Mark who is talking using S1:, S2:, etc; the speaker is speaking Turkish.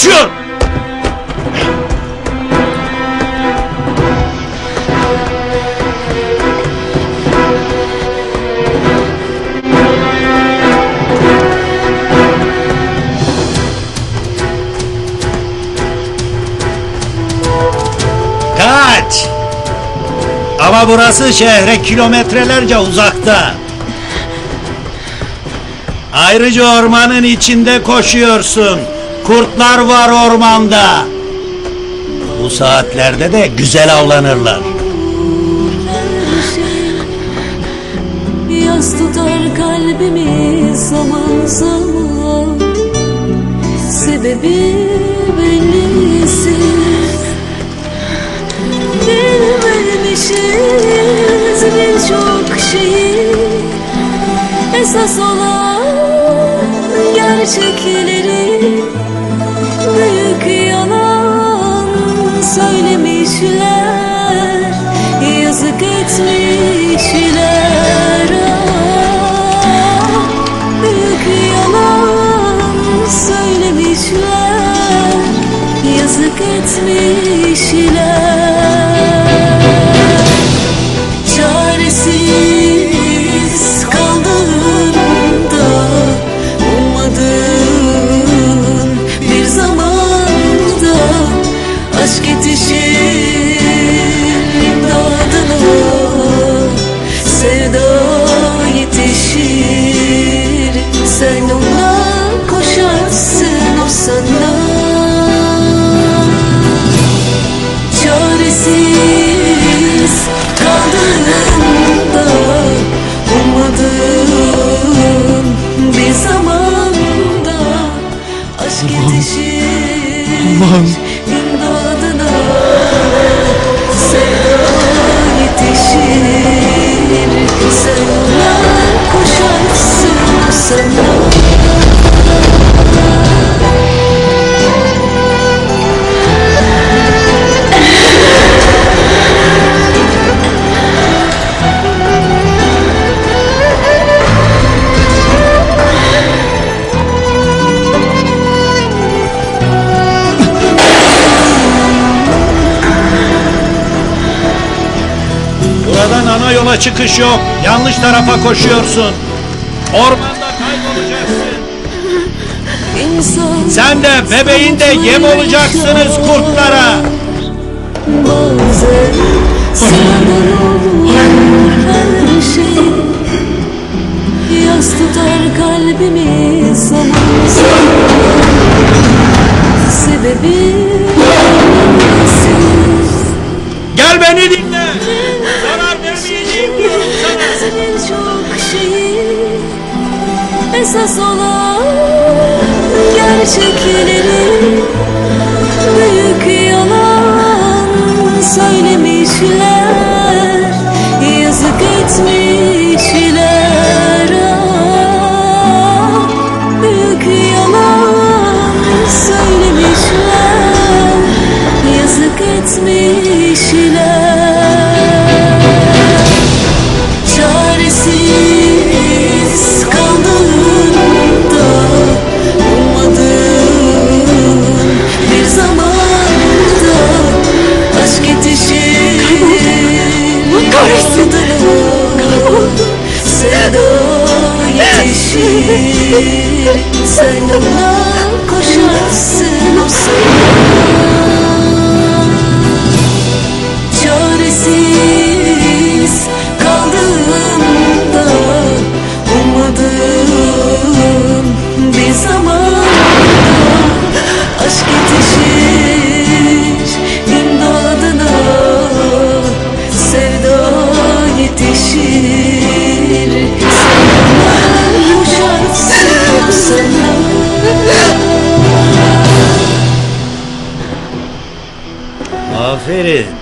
S1: Kaçıyor! Kaç! Ama burası şehre kilometrelerce uzakta. Ayrıca ormanın içinde koşuyorsun. Kurtlar var ormanda. Bu saatlerde de güzel avlanırlar.
S2: Yaz tutar kalbimi zaman zaman Sebebi bellisiz Bilmemişiz birçok şeyi Esas olan gerçekleri söylemişler Yazık etmişler. Ah, Büyük yalan söylemişler Yazık etmişler among
S1: Buradan ana yola çıkış yok. Yanlış tarafa koşuyorsun. Ormanda kaybolacaksın.
S2: İnsan
S1: Sen de bebeğin de yem olacaksınız kurtlara.
S2: Bazen sınır Esas olan gerçekleri Büyük yalan söylemişler sen ona koşarsın o Çaresiz kaldığımda ummadığım bir zamanda fit
S1: in.